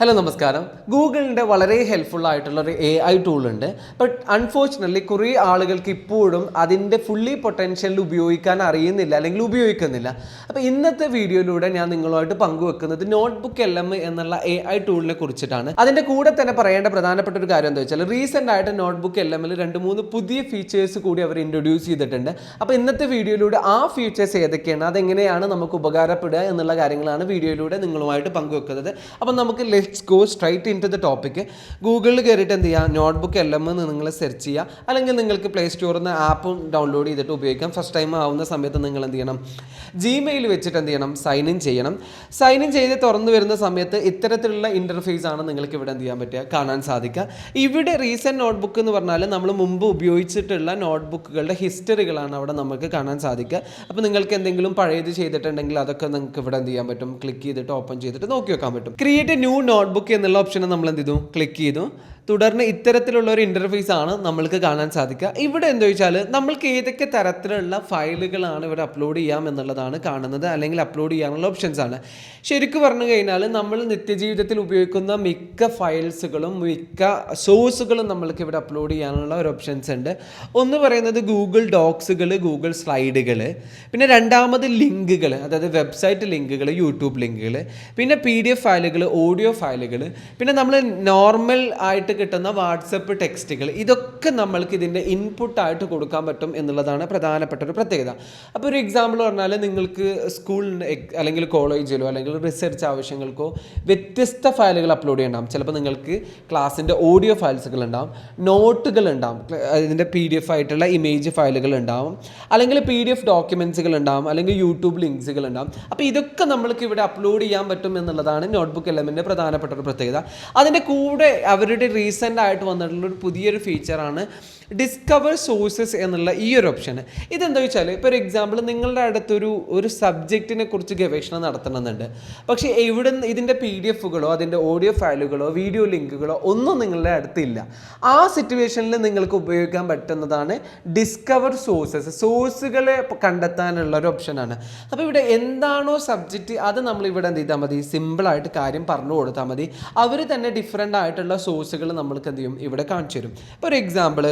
Hello നമസ്കാരം. ഗൂഗിളിന്റെ വളരെ ഹെൽപ്ഫുൾ ആയിട്ടുള്ള ഒരു എ ഐ ടൂൾ ഉണ്ട്. ബട്ട് അൺഫോർച്ചുനറ്റ്ലി കുറേ ആളുകൾക്ക് ഇപ്പോഴും അതിന്റെ ഫുള്ളി പൊട്ടൻഷ്യൽ ഉപയോഗിക്കാൻ അറിയുന്നില്ല അല്ലെങ്കിൽ ഉപയോഗിക്കുന്നില്ല. അപ്പോൾ ഇന്നത്തെ വീഡിയോയിലൂടെ ഞാൻ നിങ്ങളുമായിട്ട് പങ്കുവെക്കുന്നത് നോട്ട്ബുക്ക് എൽ എം എന്നുള്ള എ ഐ ടൂളിനെ കുറിച്ചിട്ടാണ്. അതിന്റെ കൂടെ തന്നെ പറയേണ്ട പ്രധാനപ്പെട്ട ഒരു കാര്യം എന്താ വെച്ചാൽ റീസെന്റ് ആയിട്ട് നോട്ട്ബുക്ക് എൽ എമ്മിൽ രണ്ട് മൂന്ന് പുതിയ ഫീച്ചേഴ്സ് കൂടി അവർ ഇൻട്രൊഡ്യൂസ് ചെയ്തിട്ടുണ്ട്. അപ്പോൾ ഇന്നത്തെ വീഡിയോയിലൂടെ ആ ഫീച്ചേഴ്സ് ഏതൊക്കെയാണ് അതെങ്ങനെയാണ് നമുക്ക് ഉപകാരപ്പെടുക എന്നുള്ള കാര്യങ്ങളാണ് വീഡിയോയിലൂടെ നിങ്ങളുമായിട്ട് പങ്കുവെക്കുന്നത്. അപ്പം നമുക്ക് let's go straight into the topic ഗൂഗിളിൽ കയറിയിട്ട് എന്ത് ചെയ്യുക നോട്ട്ബുക്ക് എൽ എം എന്ന് നിങ്ങൾ സെർച്ച് ചെയ്യുക അല്ലെങ്കിൽ നിങ്ങൾക്ക് പ്ലേ സ്റ്റോറിൽ നിന്ന് ആപ്പും ഡൗൺലോഡ് ചെയ്തിട്ട് ഉപയോഗിക്കാം. ഫസ്റ്റ് ടൈം ആവുന്ന സമയത്ത് നിങ്ങൾ എന്ത് ചെയ്യണം? ജിമെയിൽ വെച്ചിട്ട് എന്ത് ചെയ്യണം? സൈൻ ഇൻ ചെയ്യണം. സൈൻ ഇൻ ചെയ്ത് തുറന്നു വരുന്ന സമയത്ത് ഇത്തരത്തിലുള്ള ഇന്റർഫേസ് ആണ് നിങ്ങൾക്ക് ഇവിടെ എന്ത് ചെയ്യാൻ പറ്റുക? കാണാൻ സാധിക്കുക. ഇവിടെ റീസെന്റ് നോട്ട്ബുക്ക് എന്ന് പറഞ്ഞാൽ നമ്മൾ മുമ്പ് ഉപയോഗിച്ചിട്ടുള്ള നോട്ട്ബുക്കുകളുടെ ഹിസ്റ്ററികളാണ് അവിടെ നമുക്ക് കാണാൻ സാധിക്കുക. അപ്പോൾ നിങ്ങൾക്ക് എന്തെങ്കിലും പഴയത് ചെയ്തിട്ടുണ്ടെങ്കിൽ അതൊക്കെ നിങ്ങൾക്ക് ഇവിടെ എന്ത് ചെയ്യാൻ പറ്റും? ക്ലിക്ക് ചെയ്തിട്ട് ഓപ്പൺ ചെയ്തിട്ട് നോക്കി വെക്കാൻ പറ്റും. ക്രിയേറ്റ് ന്യൂ നോട്ട്ബുക്ക് എന്നുള്ള ഓപ്ഷനെ നമ്മൾ എന്ത് ചെയ്തു? ക്ലിക്ക് ചെയ്തു. തുടർന്ന് ഇത്തരത്തിലുള്ള ഒരു ഇന്റർഫേസ് ആണ് നമ്മൾക്ക് കാണാൻ സാധിക്കുക. ഇവിടെ എന്താ വെച്ചാൽ നമ്മൾക്ക് ഏതൊക്കെ തരത്തിലുള്ള ഫയലുകളാണ് ഇവിടെ അപ്ലോഡ് ചെയ്യാം എന്നുള്ളതാണ് കാണുന്നത് അല്ലെങ്കിൽ അപ്ലോഡ് ചെയ്യാനുള്ള ഓപ്ഷൻസ് ആണ്. ശരിക്കും പറഞ്ഞു കഴിഞ്ഞാൽ നമ്മൾ നിത്യജീവിതത്തിൽ ഉപയോഗിക്കുന്ന മിക്ക ഫയൽസുകളും മിക്ക സോഴ്സുകളും നമ്മൾക്ക് ഇവിടെ അപ്ലോഡ് ചെയ്യാനുള്ള ഒരു ഓപ്ഷൻസ് ഉണ്ട്. ഒന്ന് പറയുന്നത് ഗൂഗിൾ ഡോക്സുകൾ ഗൂഗിൾ സ്ലൈഡുകൾ പിന്നെ രണ്ടാമത് ലിങ്കുകൾ അതായത് വെബ്സൈറ്റ് ലിങ്കുകൾ യൂട്യൂബ് ലിങ്കുകൾ പിന്നെ പി ഡി എഫ് ഫയലുകൾ ഓഡിയോ ഫയലുകൾ പിന്നെ നമ്മൾ നോർമൽ ആയിട്ട് കിട്ടുന്ന വാട്സപ്പ് ടെക്സ്റ്റുകൾ. ഇതൊക്കെ നമ്മൾക്ക് ഇതിന്റെ ഇൻപുട്ടായിട്ട് കൊടുക്കാൻ പറ്റും എന്നുള്ളതാണ് പ്രധാനപ്പെട്ട ഒരു പ്രത്യേകത. അപ്പോൾ ഒരു എക്സാമ്പിൾ പറഞ്ഞാൽ നിങ്ങൾക്ക് സ്കൂളിന് അല്ലെങ്കിൽ കോളേജിലോ അല്ലെങ്കിൽ റിസർച്ച് ആവശ്യങ്ങൾക്കോ വ്യത്യസ്ത ഫയലുകൾ അപ്ലോഡ് ചെയ്യണ്ടാവും ചിലപ്പോൾ നിങ്ങൾക്ക് ക്ലാസ്സിന്റെ ഓഡിയോ ഫയൽസുകൾ ഉണ്ടാവും നോട്ടുകൾ ഉണ്ടാവും ഇതിന്റെ പി ഡി എഫ് ആയിട്ടുള്ള ഇമേജ് ഫയലുകൾ ഉണ്ടാവും അല്ലെങ്കിൽ പി ഡി എഫ് ഡോക്യുമെൻസുകൾ ഉണ്ടാവും അല്ലെങ്കിൽ യൂട്യൂബ് ലിങ്ക്സുകൾ ഉണ്ടാവും അപ്പോൾ ഇതൊക്കെ നമ്മൾക്ക് ഇവിടെ അപ്ലോഡ് ചെയ്യാൻ പറ്റും എന്നുള്ളതാണ് നോട്ട്ബുക്ക് എലമെന്റെ പ്രധാനപ്പെട്ട ഒരു പ്രത്യേകത. അതിന്റെ കൂടെ അവരുടെ റീസെന്റ് ആയിട്ട് വന്നിട്ടുള്ള ഒരു പുതിയൊരു ഫീച്ചറാണ് ഡിസ്കവർ സോഴ്സസ് എന്നുള്ള ഈ ഒരു ഓപ്ഷൻ ഇതെന്താ വെച്ചാൽ ഇപ്പോൾ ഒരു എക്സാമ്പിൾ നിങ്ങളുടെ അടുത്തൊരു ഒരു സബ്ജക്റ്റിനെ കുറിച്ച് ഗവേഷണം നടത്തണമെന്നുണ്ട്. പക്ഷേ എവിടെ ഇതിന്റെ പി ഡി എഫുകളോ അതിന്റെ ഓഡിയോ ഫയലുകളോ വീഡിയോ ലിങ്കുകളോ ഒന്നും നിങ്ങളുടെ അടുത്തില്ല. ആ സിറ്റുവേഷനിൽ നിങ്ങൾക്ക് ഉപയോഗിക്കാൻ പറ്റുന്നതാണ് ഡിസ്കവർ സോഴ്സസ് സോഴ്സുകളെ കണ്ടെത്താനുള്ള ഒരു ഓപ്ഷനാണ് അപ്പോൾ ഇവിടെ എന്താണോ സബ്ജക്റ്റ് അത് നമ്മൾ ഇവിടെ എന്ത് ചെയ്താൽ മതി? സിമ്പിളായിട്ട് കാര്യം പറഞ്ഞു കൊടുത്താൽ മതി. അവർ തന്നെ ഡിഫറെന്റ് ആയിട്ടുള്ള സോഴ്സുകൾ നമ്മൾക്ക് എന്ത് ചെയ്യും? ഇവിടെ കാണിച്ചു തരും. ഇപ്പോൾ ഒരു എക്സാമ്പിൾ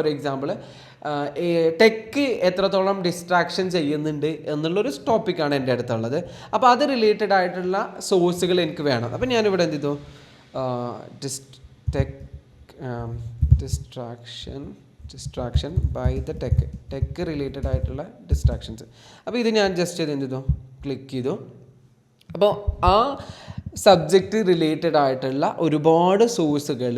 ഒരു എക്സാമ്പിൾ ടെക്ക് എത്രത്തോളം ഡിസ്ട്രാക്ഷൻ ചെയ്യുന്നുണ്ട് എന്നുള്ളൊരു ടോപ്പിക്കാണ് എന്റെ അടുത്തുള്ളത്. അപ്പോൾ അത് റിലേറ്റഡ് ആയിട്ടുള്ള സോഴ്സുകൾ എനിക്ക് വേണം. അപ്പോൾ ഞാനിവിടെ എന്ത് ചെയ്തു? Dis tech distraction distraction by the tech tech related ആയിട്ടുള്ള ഡിസ്ട്രാക്ഷൻസ് അപ്പോൾ ഇത് ഞാൻ ജസ്റ്റ് ചെയ്ത് എന്ത് ചെയ്തു? ക്ലിക്ക് ചെയ്തു. അപ്പോൾ ആ സബ്ജക്റ്റ് റിലേറ്റഡ് ആയിട്ടുള്ള ഒരുപാട് സോഴ്സുകൾ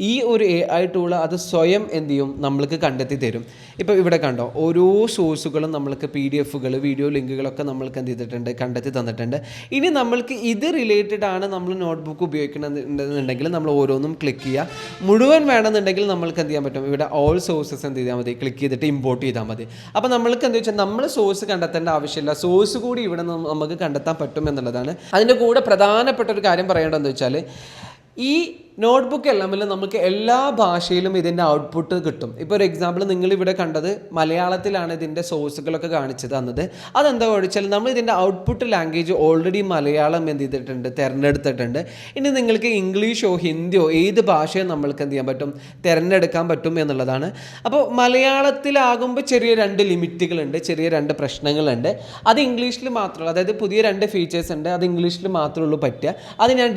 ഈ ഒരു എ ഐ ടൂൾ അത് സ്വയം എന്ത് ചെയ്യും? നമ്മൾക്ക് കണ്ടെത്തി തരും. ഇപ്പോൾ ഇവിടെ കണ്ടോ? ഓരോ സോഴ്സുകളും നമ്മൾക്ക് പി ഡി എഫുകൾ വീഡിയോ ലിങ്കുകളൊക്കെ നമ്മൾക്ക് എന്ത് ചെയ്തിട്ടുണ്ട്? കണ്ടെത്തി തന്നിട്ടുണ്ട്. ഇനി നമ്മൾക്ക് ഇത് റിലേറ്റഡ് ആണ് നമ്മൾ നോട്ട്ബുക്ക് ഉപയോഗിക്കണമെന്നുണ്ടെങ്കിൽ നമ്മൾ ഓരോന്നും ക്ലിക്ക് ചെയ്യുക. മുഴുവൻ വേണമെന്നുണ്ടെങ്കിൽ നമ്മൾക്ക് എന്ത് ചെയ്യാൻ പറ്റും? ഇവിടെ ഓൾ സോഴ്സസ് എന്ത് ചെയ്താൽ മതി. ക്ലിക്ക് ചെയ്തിട്ട് ഇമ്പോർട്ട് ചെയ്താൽ മതി. അപ്പോൾ നമ്മൾക്ക് എന്താ വെച്ചാൽ നമ്മൾ സോഴ്സ് കണ്ടെത്തേണ്ട ആവശ്യമില്ല. സോഴ്സ് കൂടി ഇവിടെ നമുക്ക് കണ്ടെത്താൻ പറ്റും എന്നുള്ളതാണ്. അതിന്റെ കൂടെ പ്രധാനപ്പെട്ട ഒരു കാര്യം പറയേണ്ടതെന്ന് വെച്ചാൽ ഈ നോട്ട്ബുക്ക് എല്ലാം നമുക്ക് എല്ലാ ഭാഷയിലും ഇതിന്റെ ഔട്ട്പുട്ട് കിട്ടും. ഇപ്പോൾ ഒരു എക്സാമ്പിൾ നിങ്ങൾ ഇവിടെ കണ്ടത് മലയാളത്തിലാണ് ഇതിന്റെ സോഴ്സുകളൊക്കെ കാണിച്ചു തന്നത്. അതെന്താ ചോദിച്ചാൽ നമ്മൾ ഇതിന്റെ ഔട്ട്പുട്ട് ലാംഗ്വേജ് ഓൾറെഡി മലയാളം എന്ത് ചെയ്തിട്ടുണ്ട് തിരഞ്ഞെടുത്തിട്ടുണ്ട്. ഇനി നിങ്ങൾക്ക് ഇംഗ്ലീഷോ ഹിന്ദിയോ ഏത് ഭാഷയോ നമ്മൾക്ക് എന്ത് ചെയ്യാൻ പറ്റും? തിരഞ്ഞെടുക്കാൻ പറ്റും എന്നുള്ളതാണ്. അപ്പോൾ മലയാളത്തിലാകുമ്പോൾ ചെറിയ രണ്ട് ലിമിറ്റുകളുണ്ട് ചെറിയ രണ്ട് പ്രശ്നങ്ങളുണ്ട്. അത് ഇംഗ്ലീഷിൽ മാത്രമല്ല അതായത് പുതിയ രണ്ട് ഫീച്ചേഴ്സ് ഉണ്ട് അത് ഇംഗ്ലീഷിൽ മാത്രമേ ഉള്ളൂ പറ്റുക. അത് ഞാൻ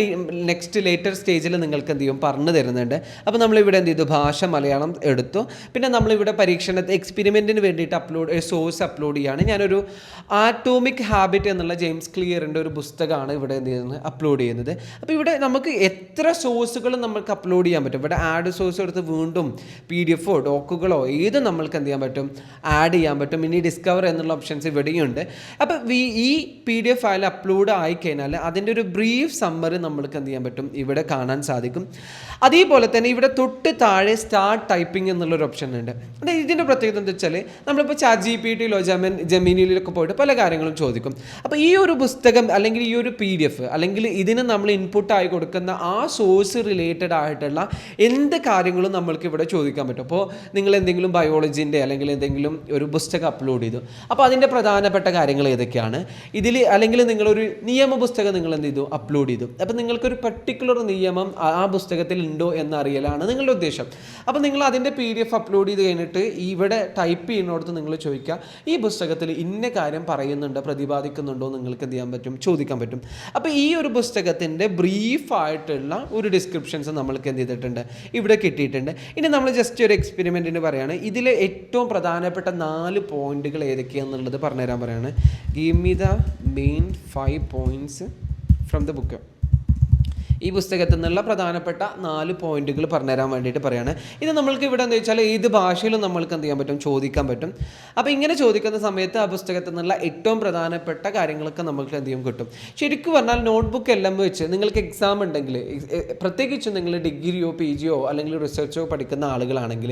നെക്സ്റ്റ് ലേറ്റർ സ്റ്റേജിൽ നിങ്ങൾക്ക് എന്ത് ചെയ്യും? പറഞ്ഞു തരുന്നുണ്ട്. അപ്പോൾ നമ്മളിവിടെ എന്ത് ചെയ്തു? ഭാഷ മലയാളം എടുത്തു. പിന്നെ നമ്മളിവിടെ പരീക്ഷണത്തെ എക്സ്പെരിമെന്റിന് വേണ്ടിയിട്ട് അപ്ലോഡ് സോഴ്സ് അപ്ലോഡ് ചെയ്യുകയാണ്. ഞാനൊരു ആറ്റോമിക് ഹാബിറ്റ് എന്നുള്ള ജെയിംസ് ക്ലിയറിന്റെ ഒരു പുസ്തകമാണ് ഇവിടെ എന്ത് ചെയ്യുന്നത്? അപ്ലോഡ് ചെയ്യുന്നത്. അപ്പോൾ ഇവിടെ നമുക്ക് എത്ര സോഴ്സുകൾ നമുക്ക് അപ്ലോഡ് ചെയ്യാൻ പറ്റും? ഇവിടെ ആഡ് സോഴ്സ് എടുത്ത് വീണ്ടും പി ഡി എഫോ ഡോക്കുകളോ ഏതും നമ്മൾക്ക് എന്ത് ചെയ്യാൻ പറ്റും? ആഡ് ചെയ്യാൻ പറ്റും. ഇനി ഡിസ്കവർ എന്നുള്ള ഓപ്ഷൻസ് ഇവിടെയുണ്ട് അപ്പോൾ ഈ P D F file upload ആയിക്കഴിഞ്ഞാൽ അതിന്റെ ഒരു ബ്രീഫ് സമ്മറി നമ്മൾക്ക് എന്ത് ചെയ്യാൻ പറ്റും? ഇവിടെ കാണാൻ സാധിക്കും. സാധിക്കും അതേപോലെ തന്നെ ഇവിടെ തൊട്ട് താഴെ സ്റ്റാർട്ട് ടൈപ്പിംഗ് എന്നുള്ളൊരു ഓപ്ഷൻ ഉണ്ട്. അതായത് ഇതിന്റെ പ്രത്യേകത എന്താ വെച്ചാൽ നമ്മളിപ്പോൾ ചാറ്റ് ജി പി ടിയിലോ ജമൻ ജമീനിലൊക്കെ പോയിട്ട് പല കാര്യങ്ങളും ചോദിക്കും. അപ്പോൾ ഈ ഒരു പുസ്തകം അല്ലെങ്കിൽ ഈ ഒരു പി ഡി എഫ് അല്ലെങ്കിൽ ഇതിന് നമ്മൾ ഇൻപുട്ടായി കൊടുക്കുന്ന ആ സോഴ്സ് റിലേറ്റഡ് ആയിട്ടുള്ള എന്ത് കാര്യങ്ങളും നമ്മൾക്ക് ഇവിടെ ചോദിക്കാൻ പറ്റും. അപ്പോൾ നിങ്ങൾ എന്തെങ്കിലും ബയോളജിന്റെ അല്ലെങ്കിൽ എന്തെങ്കിലും ഒരു പുസ്തകം അപ്ലോഡ് ചെയ്തു. അപ്പോൾ അതിന്റെ പ്രധാനപ്പെട്ട കാര്യങ്ങൾ ഏതൊക്കെയാണ്? ഇതിൽ അല്ലെങ്കിൽ നിങ്ങളൊരു നിയമ പുസ്തകം നിങ്ങൾ എന്ത് ചെയ്തു? അപ്ലോഡ് ചെയ്തു. അപ്പോൾ നിങ്ങൾക്കൊരു പർട്ടിക്കുലർ നിയമം ആ പുസ്തകത്തിൽ ഉണ്ടോ എന്നറിയലാണ് നിങ്ങളുടെ ഉദ്ദേശം. അപ്പോൾ നിങ്ങൾ അതിന്റെ പി ഡി എഫ് അപ്ലോഡ് ചെയ്ത് കഴിഞ്ഞിട്ട് ഇവിടെ ടൈപ്പ് ചെയ്യുന്നിടത്ത് നിങ്ങൾ ചോദിക്കുക ഈ പുസ്തകത്തിൽ ഇന്ന കാര്യം പറയുന്നുണ്ടോ പ്രതിപാദിക്കുന്നുണ്ടോ നിങ്ങൾക്ക് എന്ത് ചെയ്യാൻ പറ്റും? ചോദിക്കാൻ പറ്റും. അപ്പോൾ ഈ ഒരു പുസ്തകത്തിന്റെ ബ്രീഫായിട്ടുള്ള ഒരു ഡിസ്ക്രിപ്ഷൻസ് നമ്മൾക്ക് എന്ത് ചെയ്തിട്ടുണ്ട്? ഇവിടെ കിട്ടിയിട്ടുണ്ട്. ഇനി നമ്മൾ ജസ്റ്റ് ഒരു എക്സ്പെരിമെന്റിന് പറയുകയാണ് ഇതിൽ ഏറ്റവും പ്രധാനപ്പെട്ട നാല് പോയിന്റുകൾ ഏതൊക്കെയാണെന്നുള്ളത് പറഞ്ഞുതരാൻ പറയുകയാണ് give me the main five points from the book ഈ പുസ്തകത്തിൽ നിന്നുള്ള പ്രധാനപ്പെട്ട നാല് പോയിന്റുകൾ പറഞ്ഞുതരാൻ വേണ്ടിയിട്ട് പറയാണ്. ഇത് നമ്മൾക്ക് ഇവിടെ എന്താ വെച്ചാൽ ഏത് ഭാഷയിലും നമ്മൾക്ക് എന്ത് ചെയ്യാൻ പറ്റും? ചോദിക്കാൻ പറ്റും. അപ്പോൾ ഇങ്ങനെ ചോദിക്കുന്ന സമയത്ത് ആ പുസ്തകത്തിൽ നിന്നുള്ള ഏറ്റവും പ്രധാനപ്പെട്ട കാര്യങ്ങളൊക്കെ നമുക്ക് എന്ത് ചെയ്യും? കിട്ടും. ശരിക്കും പറഞ്ഞാൽ നോട്ട്ബുക്ക് എല്ലാം വെച്ച് നിങ്ങൾക്ക് എക്സാം ഉണ്ടെങ്കിൽ പ്രത്യേകിച്ചും നിങ്ങൾ ഡിഗ്രിയോ പി ജിയോ അല്ലെങ്കിൽ റിസർച്ചോ പഠിക്കുന്ന ആളുകളാണെങ്കിൽ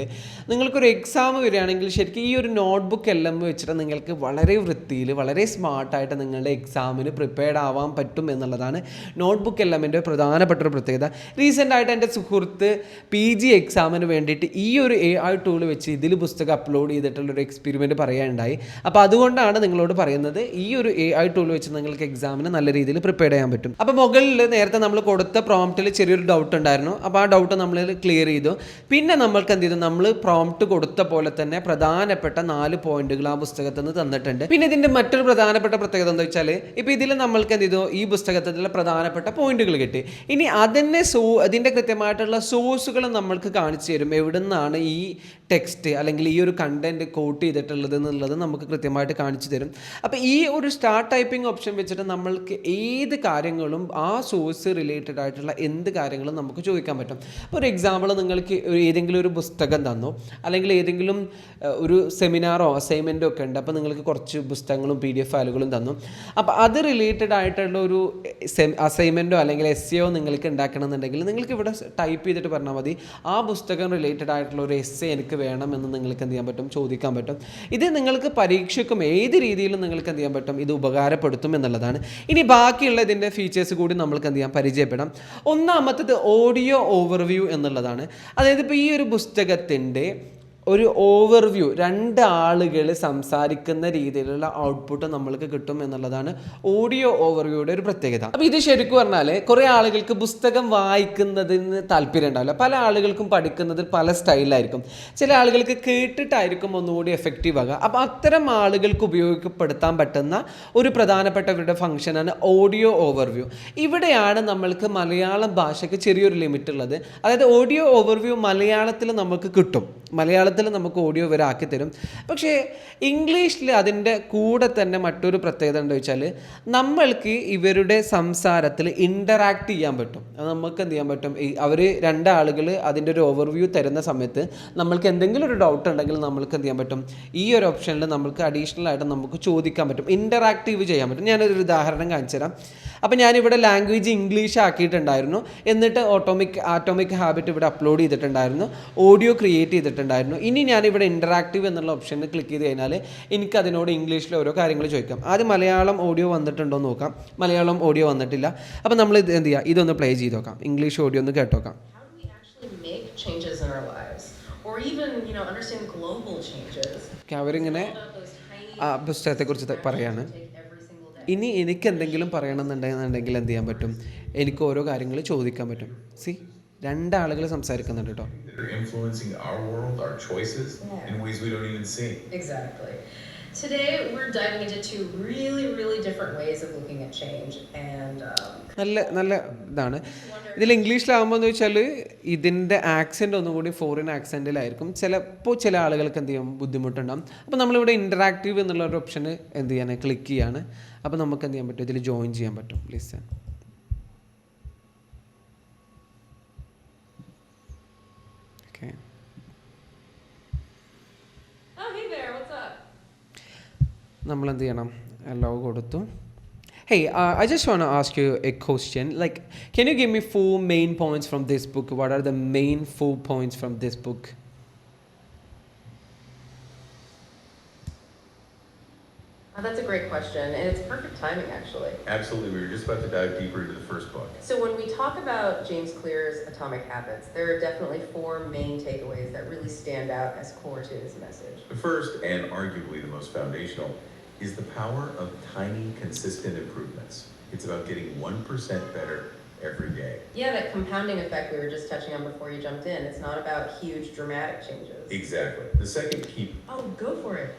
നിങ്ങൾക്കൊരു എക്സാം വരികയാണെങ്കിൽ ശരിക്കും ഈ ഒരു നോട്ട്ബുക്ക് എല്ലാം വെച്ചിട്ട് നിങ്ങൾക്ക് വളരെ വൃത്തിയിൽ വളരെ സ്മാർട്ടായിട്ട് നിങ്ങളുടെ എക്സാമിന് പ്രിപ്പയർഡ് ആവാൻ പറ്റും എന്നുള്ളതാണ് നോട്ട്ബുക്ക് എല്ലാമിന്റെ പ്രധാനപ്പെട്ട ഒരു പ്രത്യേകത. റീസെന്റ് ആയിട്ട് എന്റെ സുഹൃത്ത് പി ജി എക്സാമിന് വേണ്ടിയിട്ട് ഈ ഒരു എ ഐ ടൂൾ വെച്ച് ഇതിൽ പുസ്തകം അപ്ലോഡ് ചെയ്തിട്ടുള്ളൊരു എക്സ്പെരിമെന്റ് പറയാനുണ്ടായി. അപ്പോൾ അതുകൊണ്ടാണ് നിങ്ങളോട് പറയുന്നത് ഈ ഒരു എ ഐ ടൂൾ വെച്ച് നിങ്ങൾക്ക് എക്സാമിന് നല്ല രീതിയിൽ പ്രിപ്പയർ ചെയ്യാൻ പറ്റും. അപ്പോൾ മുകളിൽ നേരത്തെ നമ്മൾ കൊടുത്ത പ്രോംപ്റ്റിൽ ചെറിയൊരു ഡൗട്ട് ഉണ്ടായിരുന്നു. അപ്പോൾ ആ ഡൗട്ട് നമ്മൾ ക്ലിയർ ചെയ്തു. പിന്നെ നമ്മൾക്ക് എന്ത് ചെയ്തു? നമ്മൾ പ്രോംപ്റ്റ് കൊടുത്ത പോലെ തന്നെ പ്രധാനപ്പെട്ട നാല് പോയിന്റുകൾ ആ പുസ്തകത്തിൽ നിന്ന് തന്നിട്ടുണ്ട്. പിന്നെ ഇതിന്റെ മറ്റൊരു പ്രധാനപ്പെട്ട പ്രത്യേകത എന്താ വെച്ചാൽ ഇപ്പോൾ ഇതിൽ നമ്മൾക്ക് എന്ത് ചെയ്തു? ഈ പുസ്തകത്തിലെ പ്രധാനപ്പെട്ട പോയിന്റുകൾ കിട്ടി. ഇനി അതിനെ സോ അതിന്റെ കൃത്യമായിട്ടുള്ള സോഴ്സുകൾ നമ്മൾക്ക് കാണിച്ചു തരും. എവിടെ നിന്നാണ് ഈ ടെക്സ്റ്റ് അല്ലെങ്കിൽ ഈ ഒരു കണ്ടന്റ് കോട്ട് ചെയ്തിട്ടുള്ളത് എന്നുള്ളത് നമുക്ക് കൃത്യമായിട്ട് കാണിച്ചു തരും. അപ്പോൾ ഈ ഒരു സ്റ്റാർട്ട് ടൈപ്പിംഗ് ഓപ്ഷൻ വെച്ചിട്ട് നമ്മൾക്ക് ഏത് കാര്യങ്ങളും ആ സോഴ്സ് റിലേറ്റഡ് ആയിട്ടുള്ള എന്ത് കാര്യങ്ങളും നമുക്ക് ചോദിക്കാൻ പറ്റും. അപ്പോൾ ഒരു എക്സാമ്പിൾ നിങ്ങൾക്ക് ഏതെങ്കിലും ഒരു പുസ്തകം തന്നോ. അല്ലെങ്കിൽ ഏതെങ്കിലും ഒരു സെമിനാറോ അസൈൻമെന്റോ ഒക്കെ ഉണ്ട്. അപ്പോൾ നിങ്ങൾക്ക് കുറച്ച് പുസ്തകങ്ങളും പി ഡി എഫ് ഫയലുകളും തന്നു. അപ്പോൾ അത് റിലേറ്റഡ് ആയിട്ടുള്ള ഒരു അസൈൻമെന്റോ അല്ലെങ്കിൽ എസ് സിയോ നിങ്ങൾക്ക് ഉണ്ടാക്കണമെന്നുണ്ടെങ്കിൽ നിങ്ങൾക്ക് ഇവിടെ ടൈപ്പ് ചെയ്തിട്ട് പറഞ്ഞാൽ മതി. ആ പുസ്തകം റിലേറ്റഡ് ആയിട്ടുള്ള ഒരു എസ് എനിക്ക് വേണമെന്ന് നിങ്ങൾക്ക് എന്ത് ചെയ്യാൻ പറ്റും? ചോദിക്കാൻ പറ്റും. ഇത് നിങ്ങൾക്ക് പരീക്ഷയ്ക്കും ഏത് രീതിയിലും നിങ്ങൾക്ക് എന്ത് ചെയ്യാൻ പറ്റും? ഇത് ഉപകാരപ്പെടുത്തും എന്നുള്ളതാണ്. ഇനി ബാക്കിയുള്ള ഇതിന്റെ ഫീച്ചേഴ്സ് കൂടി നമ്മൾക്ക് എന്ത് ചെയ്യാം? പരിചയപ്പെടാം. ഒന്നാമത്തത് ഓഡിയോ ഓവർവ്യൂ എന്നുള്ളതാണ്. അതായത് ഇപ്പോൾ ഈ ഒരു പുസ്തകത്തിന്റെ ഒരു ഓവർവ്യൂ രണ്ട് ആളുകൾ സംസാരിക്കുന്ന രീതിയിലുള്ള ഔട്ട്പുട്ട് നമ്മൾക്ക് കിട്ടും എന്നുള്ളതാണ് ഓഡിയോ ഓവർവ്യൂയുടെ ഒരു പ്രത്യേകത. അപ്പോൾ ഇത് ശരിക്കും പറഞ്ഞാൽ കുറേ ആളുകൾക്ക് പുസ്തകം വായിക്കുന്നതിന് താല്പര്യം ഉണ്ടാവില്ല. പല ആളുകൾക്കും പഠിക്കുന്നതിൽ പല സ്റ്റൈലായിരിക്കും ചില ആളുകൾക്ക് കേട്ടിട്ടായിരിക്കും ഒന്നുകൂടി എഫക്റ്റീവ് ആകുക അപ്പോൾ അത്തരം ആളുകൾക്ക് ഉപയോഗപ്പെടുത്താൻ പറ്റുന്ന ഒരു പ്രധാനപ്പെട്ട ഇവരുടെ ഫംഗ്ഷനാണ് ഓഡിയോ ഓവർവ്യൂ ഇവിടെയാണ് നമ്മൾക്ക് മലയാളം ഭാഷയ്ക്ക് ചെറിയൊരു ലിമിറ്റ് ഉള്ളത്. അതായത് ഓഡിയോ ഓവർവ്യൂ മലയാളത്തിൽ നമുക്ക് കിട്ടും. മലയാളത്തിൽ നമുക്ക് ഓഡിയോ ഇവരാക്കി ആക്കി തരും. പക്ഷേ ഇംഗ്ലീഷിൽ അതിന്റെ കൂടെ തന്നെ മറ്റൊരു പ്രത്യേകത എന്താ വെച്ചാൽ നമ്മൾക്ക് ഇവരുടെ സംസാരത്തിൽ ഇന്ററാക്ട് ചെയ്യാൻ പറ്റും. നമുക്ക് എന്ത് ചെയ്യാൻ പറ്റും? അവർ രണ്ടാളുകൾ അതിന്റെ ഒരു ഓവർവ്യൂ തരുന്ന സമയത്ത് നമ്മൾക്ക് എന്തെങ്കിലും ഒരു ഡൗട്ട് ഉണ്ടെങ്കിൽ നമ്മൾക്ക് എന്ത് ചെയ്യാൻ പറ്റും? ഈ ഒരു ഓപ്ഷനിൽ നമുക്ക് അഡീഷണൽ ആയിട്ട് നമുക്ക് ചോദിക്കാൻ പറ്റും. ഇന്ററാക്റ്റീവ് ചെയ്യാൻ പറ്റും. ഞാനൊരു ഉദാഹരണം കാണിച്ചു തരാം അപ്പോൾ ഞാനിവിടെ ലാംഗ്വേജ് ഇംഗ്ലീഷ് ആക്കിയിട്ടുണ്ടായിരുന്നു. എന്നിട്ട് ഓട്ടോമിക് ആറ്റോമിക് ഹാബിറ്റ് ഇവിടെ അപ്ലോഡ് ചെയ്തിട്ടുണ്ടായിരുന്നു. ഓഡിയോ ക്രിയേറ്റ് ചെയ്തിട്ടുണ്ടായിരുന്നു. ഇനി ഞാനിവിടെ ഇന്ററാക്റ്റീവ് എന്നുള്ള ഓപ്ഷനിൽ ക്ലിക്ക് ചെയ്ത് കഴിഞ്ഞാൽ എനിക്ക് അതിനോട് ഇംഗ്ലീഷിൽ ഓരോ കാര്യങ്ങൾ ചോദിക്കാം. ആദ്യം മലയാളം ഓഡിയോ വന്നിട്ടുണ്ടോ എന്ന് നോക്കാം. മലയാളം ഓഡിയോ വന്നിട്ടില്ല. അപ്പോൾ നമ്മൾ ഇത് എന്ത് ചെയ്യുക ഇതൊന്ന് പ്ലേ ചെയ്ത് നോക്കാം. ഇംഗ്ലീഷ് ഓഡിയോ ഒന്ന് കേട്ടോക്കാം അവരിങ്ങനെ ആ പുസ്തകത്തെക്കുറിച്ച് പറയാണ്. ഇനി എനിക്ക് എന്തെങ്കിലും പറയണമെന്നുണ്ടെന്നുണ്ടെങ്കിൽ എന്ത് ചെയ്യാൻ പറ്റും? എനിക്ക് ഓരോ കാര്യങ്ങൾ ചോദിക്കാൻ പറ്റും. സി രണ്ടാളുകൾ സംസാരിക്കുന്നുണ്ട് കേട്ടോ. That are influencing our world, our choices, in ways we don't even see. Exactly. Today, we're diving into two really, really different ways of looking at change. And നല്ല നല്ല ഇതാണ്. ഇതിൽ ഇംഗ്ലീഷിലാകുമ്പോൾ എന്ന് വെച്ചാൽ ഇതിന്റെ ആക്സെന്റ് ഒന്നും കൂടി ഫോറിൻ ആക്സെന്റിലായിരിക്കും ചിലപ്പോൾ ചില ആളുകൾക്ക് എന്ത് ചെയ്യും? ബുദ്ധിമുട്ടുണ്ടാകും അപ്പോൾ നമ്മളിവിടെ ഇന്ററാക്റ്റീവ് എന്നുള്ള ഒരു ഓപ്ഷന് എന്ത് ചെയ്യാൻ ക്ലിക്ക് ചെയ്യാണ്. അപ്പോൾ നമുക്ക് എന്ത് ചെയ്യാൻ പറ്റും ഇതിൽ ജോയിൻ ചെയ്യാൻ പറ്റും ലിസൺ ഓക്കെ oh? നമ്മൾ എന്ത് ചെയ്യണം ലോ കൊടുത്തു Hey, uh, I just want to ask you a question. Like, can you give me four main points from this book? What are the main four points from this book? Oh, that's a great question, and it's perfect timing, actually. Absolutely, we were just about to dive deeper into the first book. So when we talk about James Clear's Atomic Habits, there are definitely four main takeaways that really stand out as core to his message. The first, and arguably the most foundational, is the power of tiny, consistent improvements. It's about getting 1% better every day. Yeah, that compounding effect we were just touching on before you jumped in. It's not about huge dramatic changes. Exactly. The second key Oh, go for it.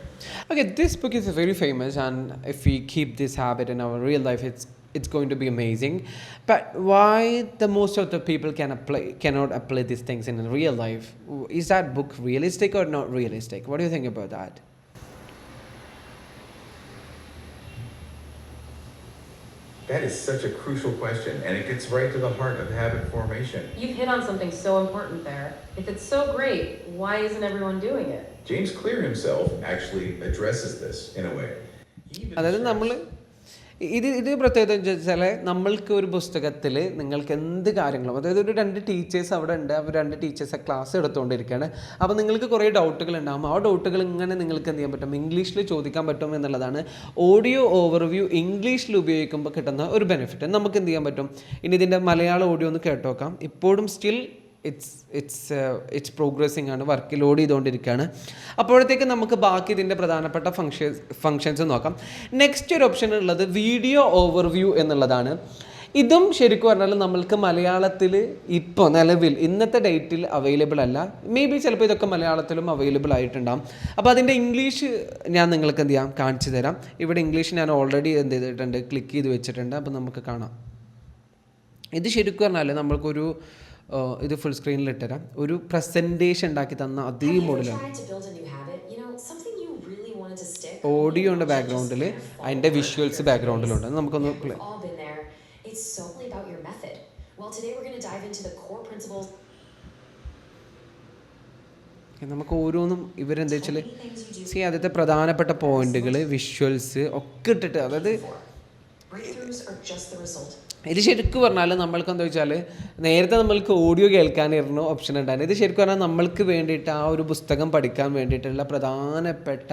Okay, this book is very famous, and if we keep this habit in our real life, it's it's going to be amazing. But why the most of the people can apply cannot apply these things in real life? Is that book realistic or not realistic? What do you think about that? That is such a crucial question, and it gets right to the heart of habit formation. You've hit on something so important there. If it's so great, why isn't everyone doing it? James Clear himself actually addresses this in a way. He even അതായത് നമ്മൾ describes- ഇത് ഇത് പ്രത്യേകത എന്ന് വെച്ചാൽ നമ്മൾക്ക് ഒരു പുസ്തകത്തിൽ നിങ്ങൾക്ക് എന്ത് കാര്യങ്ങളും അതായത് ഒരു രണ്ട് ടീച്ചേഴ്സ് അവിടെ ഉണ്ട് അവർ രണ്ട് ടീച്ചേഴ്സ് ക്ലാസ് എടുത്തുകൊണ്ടിരിക്കുകയാണ്. അപ്പോൾ നിങ്ങൾക്ക് കുറേ ഡൗട്ടുകൾ ഉണ്ടാകും ആ ഡൗട്ടുകൾ ഇങ്ങനെ നിങ്ങൾക്ക് എന്ത് ചെയ്യാൻ പറ്റും? ഇംഗ്ലീഷിൽ ചോദിക്കാൻ പറ്റും എന്നുള്ളതാണ് ഓഡിയോ ഓവർവ്യൂ ഇംഗ്ലീഷിൽ ഉപയോഗിക്കുമ്പോൾ കിട്ടുന്ന ഒരു ബെനിഫിറ്റ് നമുക്ക് എന്ത് ചെയ്യാൻ പറ്റും? ഇനി ഇതിന്റെ മലയാളം ഓഡിയോ ഒന്ന് കേട്ടോക്കാം. ഇപ്പോഴും still it's it's it's progressing ആണ് വർക്ക് ലോഡ് ചെയ്തുകൊണ്ടിരിക്കുകയാണ്. അപ്പോഴത്തേക്ക് നമുക്ക് ബാക്കി ഇതിന്റെ പ്രധാനപ്പെട്ട ഫങ്ഷൻ ഫങ്ഷൻസ് നോക്കാം. നെക്സ്റ്റ് ഒരു ഓപ്ഷൻ ഉള്ളത് വീഡിയോ ഓവർവ്യൂ എന്നുള്ളതാണ്. ഇതും ശരിക്കും പറഞ്ഞാൽ നമ്മൾക്ക് മലയാളത്തിൽ ഇപ്പോൾ നിലവിൽ ഇന്നത്തെ ഡേറ്റിൽ അവൈലബിൾ അല്ല. മേ ബി ചിലപ്പോൾ ഇതൊക്കെ മലയാളത്തിലും അവൈലബിൾ ആയിട്ടുണ്ടാകും അപ്പോൾ അതിന്റെ ഇംഗ്ലീഷ് ഞാൻ നിങ്ങൾക്ക് എന്ത് ചെയ്യാം? കാണിച്ചു തരാം. ഇവിടെ ഇംഗ്ലീഷ് ഞാൻ ഓൾറെഡി എന്ത് ചെയ്തിട്ടുണ്ട്? ക്ലിക്ക് ചെയ്ത് വെച്ചിട്ടുണ്ട്. അപ്പോൾ നമുക്ക് കാണാം. ഇത് ശരിക്കും പറഞ്ഞാൽ നമ്മൾക്കൊരു ഇത് ഫുൾ സ്ക്രീനിൽ ഇട്ടുതരാം ഒരു പ്രസന്റേഷൻ ഉണ്ടാക്കി തന്ന അതേ മോഡലാണ് ഓഡിയോ ഉണ്ട് ബാക്ക്ഗ്രൗണ്ടിൽ അതിന്റെ വിഷ്വൽസ് ബാക്ക്ഗ്രൗണ്ടിലുണ്ട് നമുക്കൊന്ന് നമുക്ക് ഓരോന്നും ഇവരെന്താ വെച്ചാൽ സി ആദ്യത്തെ പ്രധാനപ്പെട്ട പോയിന്റുകൾ വിഷ്വൽസ് ഒക്കെ ഇട്ടിട്ട് അതായത് ഇത് ശരിക്കും പറഞ്ഞാൽ നമ്മൾക്ക് എന്താ വെച്ചാൽ നേരത്തെ നമ്മൾക്ക് ഓഡിയോ കേൾക്കാനായിരുന്നു ഓപ്ഷൻ ഉണ്ടായിരുന്നു. ഇത് ശരിക്കും പറഞ്ഞാൽ നമ്മൾക്ക് വേണ്ടിയിട്ട് ആ ഒരു പുസ്തകം പഠിക്കാൻ വേണ്ടിയിട്ടുള്ള പ്രധാനപ്പെട്ട